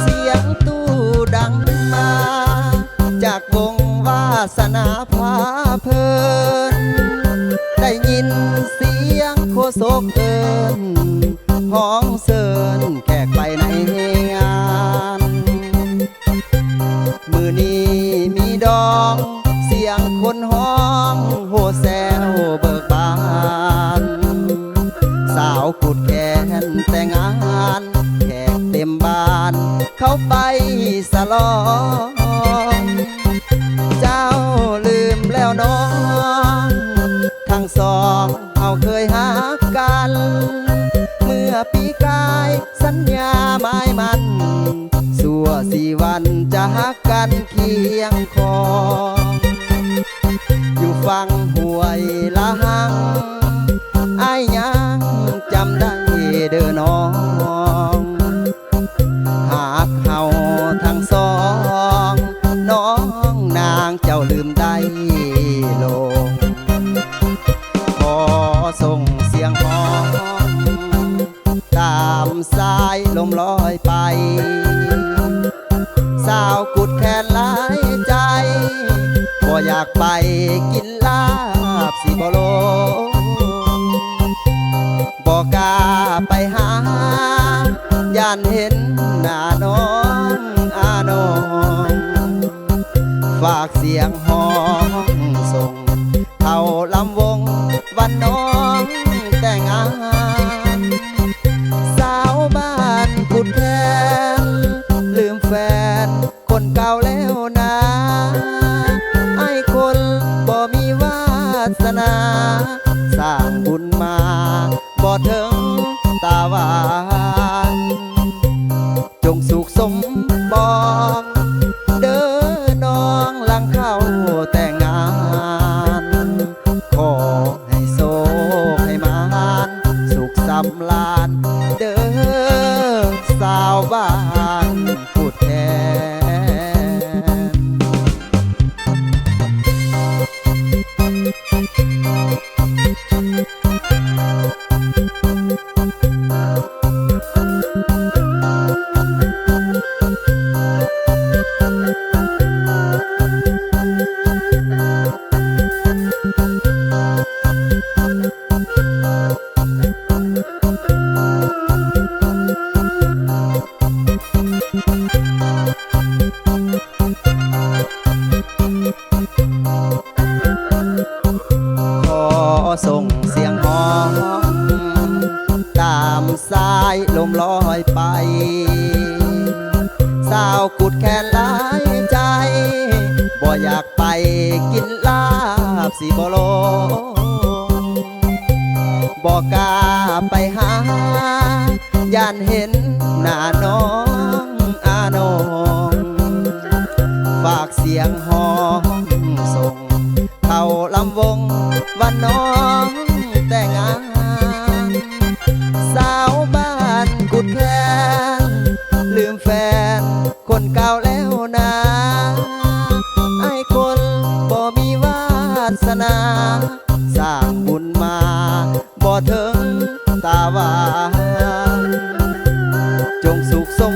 เสียงตู้ดังมา จากวงวาสนาพาเพลิน ได้ยินเสียงโคโศกเอินห้องเสินแข ปีกาย สัญญาไม้มัน สัวสี่วันจะหักกันเคียงคอ อยู่ฟังหวย ตามสายลมลอยไป สาวกุดแขนหลายใจ ก็อยากไปกินลา สร้างบุญมาบ่ถึงตาหวานจงสุขสมปองเด้อน้องหลังเข้าแต่งงาน ขอให้โซให้มานสุขสำลานเด้อสาวบ้าน สาวกุดแขนหลายใจ บ่อยากไปกินลาบสิบ่โลบ่กล้าไปหา ย่านเห็นหน้าน้องอาน้องฝากเสียงห้องส่ง เข้าลำวงวันน้อง เก่าแล้วนะไอ้คนบ่มีวาสนาสร้างบุญมาบ่ถึงตาหวานจงสุขสม